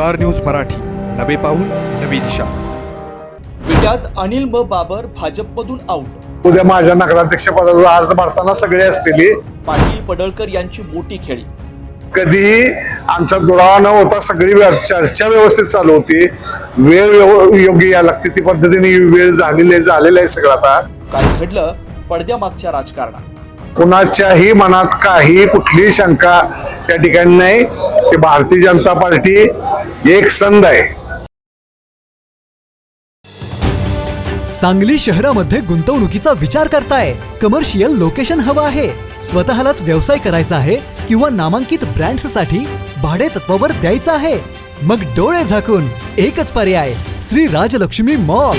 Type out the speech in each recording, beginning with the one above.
Star news Marathi. नवे पाऊल नवी दिशा. विट्यात अनिल म बाबर भाजपमधून आऊट उद्या माझ्या नगराध्यक्षपदाचा अर्ज भरताना सगळे असतील. पाटील पडळकर यांची मोठी खेळी. कधी आमचा दुरावा न होता सगळी व्य- चर्चा व्यवस्थित चालू होती. वेळ व्यव- योग्य या लागते. ती पद्धतीने वेळ झालेली आहे झालेलं आहे सगळं आता. काय घडलं? पडद्यामागच्या राजकारणात. कुणाच्याही मनात काही कुठलीही शंका त्या ठिकाणी नाही. की भारतीय जनता पार्टी एक संध आहे. सांगली शहरामध्ये गुंतवणुकीचा विचार करताय. कमर्शियल लोकेशन हवं आहे. स्वतःलाच व्यवसाय करायचा आहे किंवा नामांकित ब्रँड्ससाठी भाडे तत्वावर द्यायचं आहे. मग डोळे झाकून एकच पर्याय श्री राजलक्ष्मी मॉल.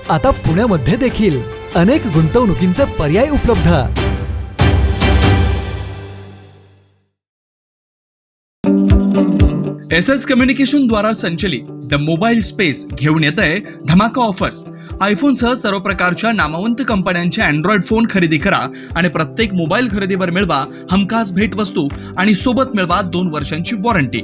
आता पुण्यामध्ये देखील अनेक गुंतवणुकींचे पर्याय उपलब्ध. एस एस कम्युनिकेशन द्वारा संचलित द मोबाईल स्पेस घेऊन येत आहे धमाका ऑफर्स. आयफोन सह सर्व प्रकारच्या नामवंत कंपन्यांचे अँड्रॉइड फोन खरेदी करा आणि प्रत्येक मोबाईल खरेदीवर मिळवा हमखास भेटवस्तू आणि सोबत मिळवा दोन वर्षांची वॉरंटी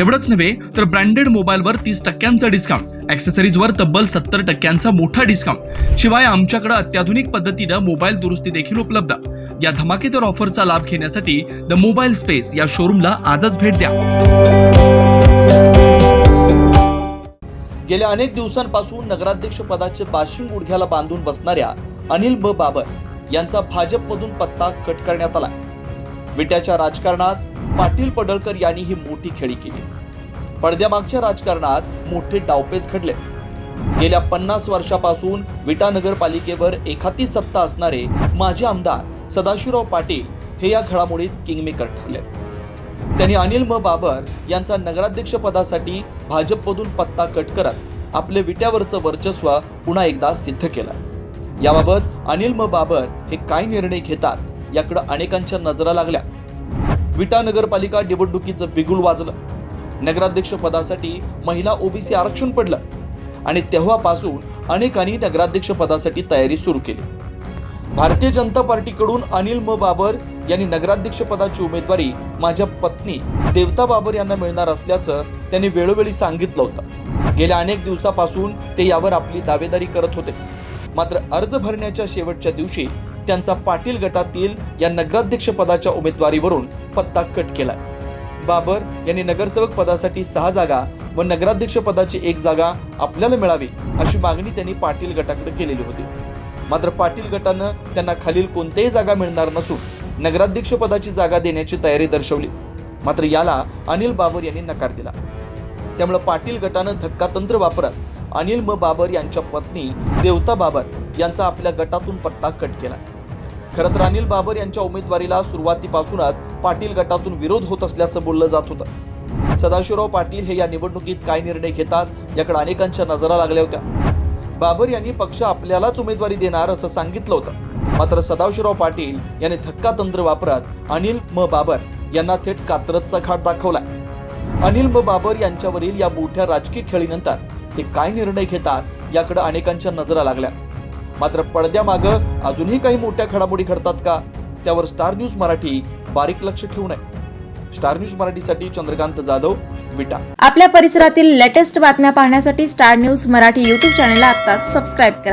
एवढंच नव्हे तर ब्रँडेड मोबाईलवर तीस टक्क्यांचा डिस्काउंट ॲक्सेसरीजवर तब्बल सत्तर टक्क्यांचा मोठा डिस्काउंट शिवाय आमच्याकडे अत्याधुनिक पद्धतीनं मोबाईल दुरुस्ती देखील उपलब्ध. या धमाकेदार ऑफरचा लाभ घेण्यासाठी द मोबाईल स्पेस या शोरूमला आजच भेट द्या. गेल्या अनेक दिवसांपासून नगराध्यक्ष पदाचे बाशिंग गुडघ्याला बांधून बसणाऱ्या अनिल ब. बाबर यांचा भाजपमधून पत्ता कट करण्यात आला. विट्याच्या राजकारणात पाटील पडळकर यांनी ही मोठी खेळी केली. पडद्यामागच्या राजकारणात मोठे डावपेच घडले. गेल्या पन्नास वर्षापासून विटा नगरपालिकेवर एखादी सत्ता असणारे माजी आमदार सदाशिवराव पाटील हे या घडामोडीत किंगमेकर ठरले. त्यांनी अनिल म. बाबर यांचा नगराध्यक्षपदासाठी भाजपमधून पत्ता कट करत आपले विट्यावरचं वर्चस्व पुन्हा एकदा सिद्ध केलं. याबाबत अनिल म. बाबर हे काय निर्णय घेतात याकडे अनेकांच्या नजरा लागल्या. विटा नगरपालिका निवडणुकीचं बिगुल वाजलं. नगराध्यक्ष पदासाठी महिला ओबीसी आरक्षण पडलं आणि तेव्हापासून अनेकांनी नगराध्यक्ष पदासाठी तयारी सुरू केली. भारतीय जनता पार्टीकडून अनिल म. बाबर यांनी नगराध्यक्ष पदाची उमेदवारी माझ्या पत्नी देवता बाबर यांना मिळणार असल्याचं त्यांनी वेळोवेळी सांगितलं होतं. गेल्या अनेक दिवसापासून ते यावर आपली दावेदारी करत होते. मात्र अर्ज भरण्याच्या शेवटच्या दिवशी त्यांचा पाटील गटातील या नगराध्यक्ष पदाच्या उमेदवारीवरून पत्ता कट केलाय. बाबर यांनी नगरसेवक पदासाठी सहा जागा व नगराध्यक्ष पदाची एक जागा आपल्याला मिळावी अशी मागणी त्यांनी पाटील गटाकडे केलेली होती. मात्र पाटील गटानं त्यांना खालील कोणत्याही जागा मिळणार नसून नगराध्यक्ष पदाची जागा देण्याची तयारी दर्शवली. मात्र याला अनिल बाबर यांनी नकार दिला. त्यामुळे पाटील गटानं धक्कातंत्र वापरत अनिल म. बाबर यांच्या पत्नी देवता बाबर यांचा आपल्या गटातून पत्ता कट केला. खरं तर अनिल बाबर यांच्या उमेदवारीला सुरुवातीपासूनच पाटील गटातून विरोध होत असल्याचं बोललं जात होतं. सदाशिवराव पाटील हे या निवडणुकीत काय निर्णय घेतात याकडे अनेकांच्या नजरा लागल्या होत्या. बाबर यांनी पक्ष आपल्यालाच उमेदवारी देणार असं सांगितलं होतं. मात्र सदाशिवराव पाटील यांनी धक्कातंत्र वापरत अनिल म. बाबर यांना थेट कात्रजचा घाट दाखवला अनिल म. बाबर यांच्यावरील या मोठ्या राजकीय खेळीनंतर ते काय निर्णय घेतात याकडे अनेकांच्या नजरा लागल्या. मात्र पडद्यामागं अजूनही काही मोठ्या घडामोडी घडतात का? त्यावर स्टार न्यूज मराठी बारीक लक्ष ठेवून आहे स्टार न्यूज मराठीसाठी चंद्रकांत जाधव विटा. आपल्या परिसरातील लेटेस्ट बातम्या पाहण्यासाठी स्टार न्यूज मराठी यूट्यूब चॅनलला आता सबस्क्राईब करा.